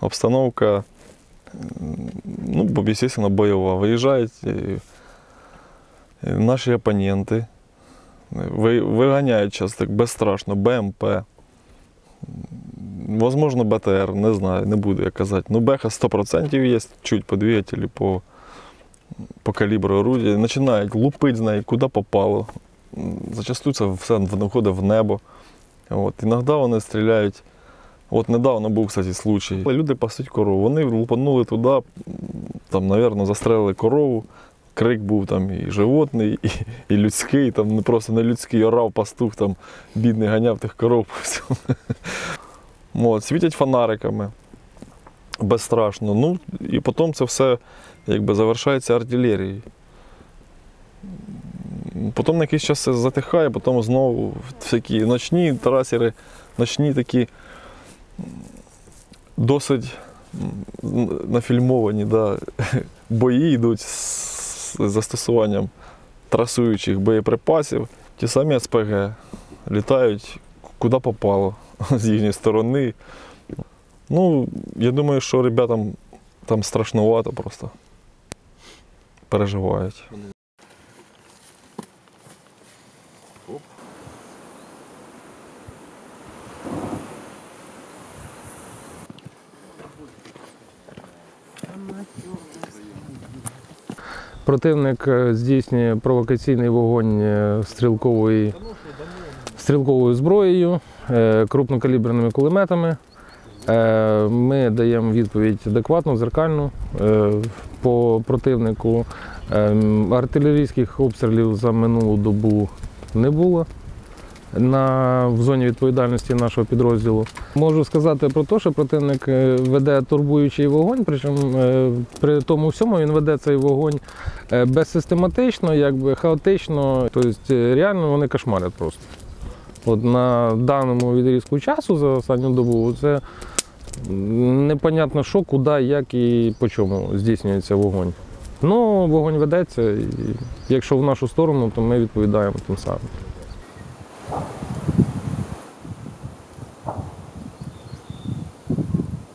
обстановка, ну, бо, звісно, бойова. Виїжджають е, е, наші опоненти, виганяють зараз так безстрашно, БМП. Возможно, БТР, не знаю, не буду я казати. Ну, Беха 100% є, чуть по двигателі, по, по калібру орудия. Починають лупити з неї, куди попало. Зачастую це все виходить в небо. От, іноді вони стріляють. От недавно був, кстати, случай. Люди пасуть корову. Вони лупанули туди, там, мабуть, застрелили корову. Крик був там і животний, і, і людський, там не просто не людський, орав пастух, там бідний ганяв тих коров по всьому. От, світять фонариками. Безстрашно. Ну, і потім це все якби завершається артилерією. Потім на якийсь час це затихає, потім знову всякі ночні трасери, ночні такі досить нафільмовані да, бої йдуть з застосуванням трасуючих боєприпасів. Ті самі СПГ літають куди попало з їхньої сторони. Ну, я думаю, що ребятам там страшнувато просто. Переживають. Противник е, здійснює провокаційний вогонь е, стрілкової, стрілковою зброєю, е, крупнокаліберними кулеметами. Ми даємо відповідь адекватну, зеркальну по противнику. Е, Артилерійських обстрілів за минулу добу не було на, в зоні відповідальності нашого підрозділу. Можу сказати про те, що противник е, веде турбуючий вогонь, причому е, при тому всьому він веде цей вогонь е, безсистематично, якби хаотично. Тобто реально вони кошмарять просто. От на даному відрізку часу за останню добу це непонятно що, куди, як і по чому здійснюється вогонь. Ну, вогонь ведеться, і якщо в нашу сторону, то ми відповідаємо тим самим. Thank you.